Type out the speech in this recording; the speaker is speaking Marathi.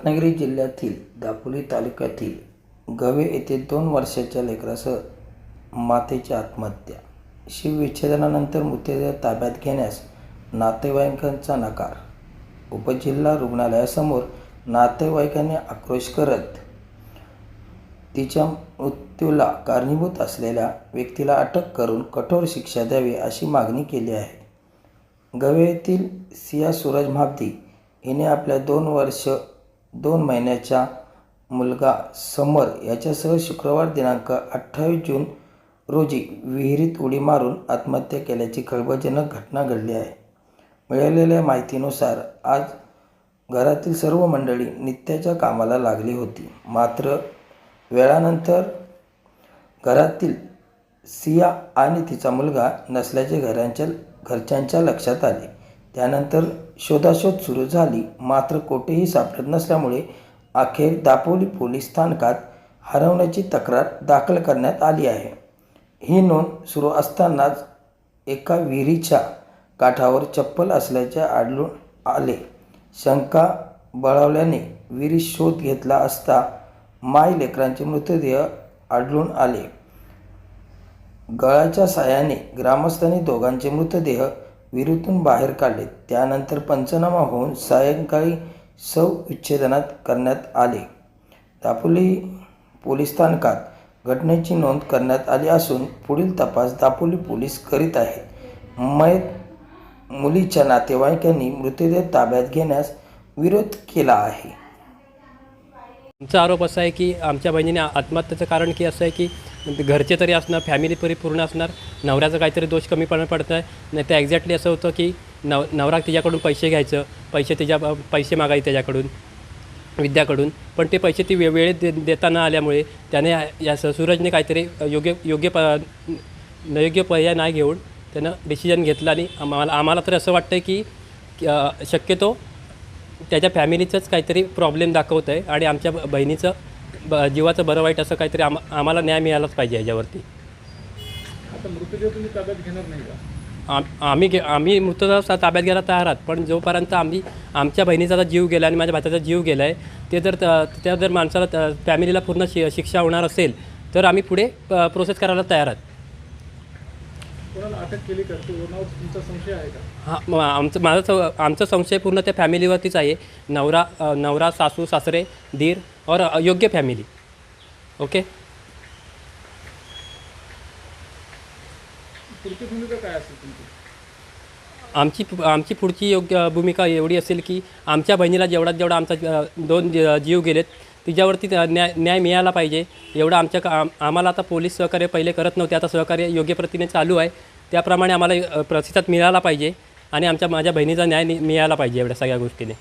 रत्नागिरी जिल्ह्यातील दापोली तालुक्यातील गवे येथे दोन वर्षाच्या लेकरासह मातेची आत्महत्या. शिवविच्छेदनानंतर मृतदेह ताब्यात घेण्यास नातेवाईकांचा नकार. उपजिल्हा रुग्णालयासमोर नातेवाईकांनी आक्रोश करत तिच्या मृत्यूला कारणीभूत असलेल्या व्यक्तीला अटक करून कठोर शिक्षा द्यावी अशी मागणी केली आहे. गवे येथील सिया सूरज महाबदी हिने आपल्या दोन वर्ष दोन महिन्याच्या मुलगा समर याच्यासह शुक्रवार दिनांक अठ्ठावीस जून रोजी विहिरीत उडी मारून आत्महत्या केल्याची खळबळजनक घटना घडली आहे. मिळालेल्या माहितीनुसार आज घरातील सर्व मंडळी नित्याच्या कामाला लागली होती. मात्र वेळानंतर घरातील सिया आणि तिचा मुलगा नसल्याचे घरांच्या घरच्यांच्या लक्षात आले. त्यानंतर शोधाशोध सुरू झाली. मात्र कोठेही सापडत नसल्यामुळे अखेर दापोली पोलीस स्थानकात हरवण्याची तक्रार दाखल करण्यात आली आहे. ही नोंद सुरू असतानाच एका विहिरीच्या काठावर चप्पल असल्याचे आढळून आले. शंका बळावल्याने विहिरीत शोध घेतला असता माय लेकरांचे मृतदेह आढळून आले. गळाच्या साह्याने ग्रामस्थांनी दोघांचे मृतदेह विहिरीतून बाहेर काढले. त्यानंतर पंचनामा होऊन सायंकाळी शवविच्छेदनात करण्यात आले. दापोली पोलीस स्थानकात घटनेची नोंद करण्यात आली असून पुढील तपास दापोली पोलीस करीत आहेत. मयत मुलीच्या नातेवाईकांनी मृतदेह ताब्यात घेण्यास विरोध केला आहे. आमचा आरोप असा आहे की आमच्या बहिणीने आत्महत्येचं कारण की असं आहे की घरचे तरी असणार फॅमिली पूर्ण असणार. नवऱ्याचा काहीतरी दोष कमी पण पडतं आहे नाही तर एक्झॅक्टली असं होतं की नव नवरा तिच्याकडून पैसे घ्यायचं पैसे तिच्या पैसे मागायचे त्याच्याकडून विद्याकडून. पण ते पैसे ती वे वेळेत दे देता न आल्यामुळे त्याने या स- सूरजने काहीतरी योग्य योग्य प योग्य पर्याय नाही घेऊन त्यानं डिसिजन घेतला आणि आम्हाला आम्हाला तर असं वाटतं की की, शक्यतो त्याच्या फॅमिलीचंच काहीतरी प्रॉब्लेम दाखवत आहे आणि आमच्या ब- बहिणीचं ब जीवाचं बरं वाईट असं काहीतरी आम आम्हाला न्याय मिळालाच पाहिजे याच्यावरती. आता मृतदेह तुम्ही ताब्यात घेणार नाही का? आम आम्ही गे आम्ही मृतदेह ताब्यात घ्यायला तयार आहात पण जोपर्यंत आम्ही आमच्या बहिणीचा आता जीव गेला आणि माझ्या भाच्याचा जीव गेला आहे ते जर त- त्या जर माणसाला फॅमिलीला पूर्ण शि शिक्षा होणार असेल तर आम्ही पुढे प्रोसेस करायला तयार आहात. कोणाला अटक केली का? कोणावर तुमचा संशय आहे का? हां मग आमचं माझं स- आमचा संशय पूर्ण त्या फॅमिलीवरतीच आहे. नवरा अ, नवरा सासू सासरे दीर और योग्य फॅमिली. ओके? पुढची भूमिका काय असेल तुमची? आमची आमची पुढची योग्य भूमिका एवढी असेल की आमच्या बहिणीला जेवढ्यात जेवढा आमचा अ, दोन जी- जीव गेलेत तिच्यावरती न्याय न्याय मिळाला पाहिजे. एवढं आमच्या का- आम- आम्हाला आता पोलीस सहकार्य पहिले करत नव्हते. आता सहकार्य योग्य प्रतीने चालू आहे. त्याप्रमाणे आम्हाला प्रतिसाद मिळाला पाहिजे आणि आमच्या माझ्या बहिणीचा न्याय मिळाला पाहिजे एवढ्या सगळ्या गोष्टीने.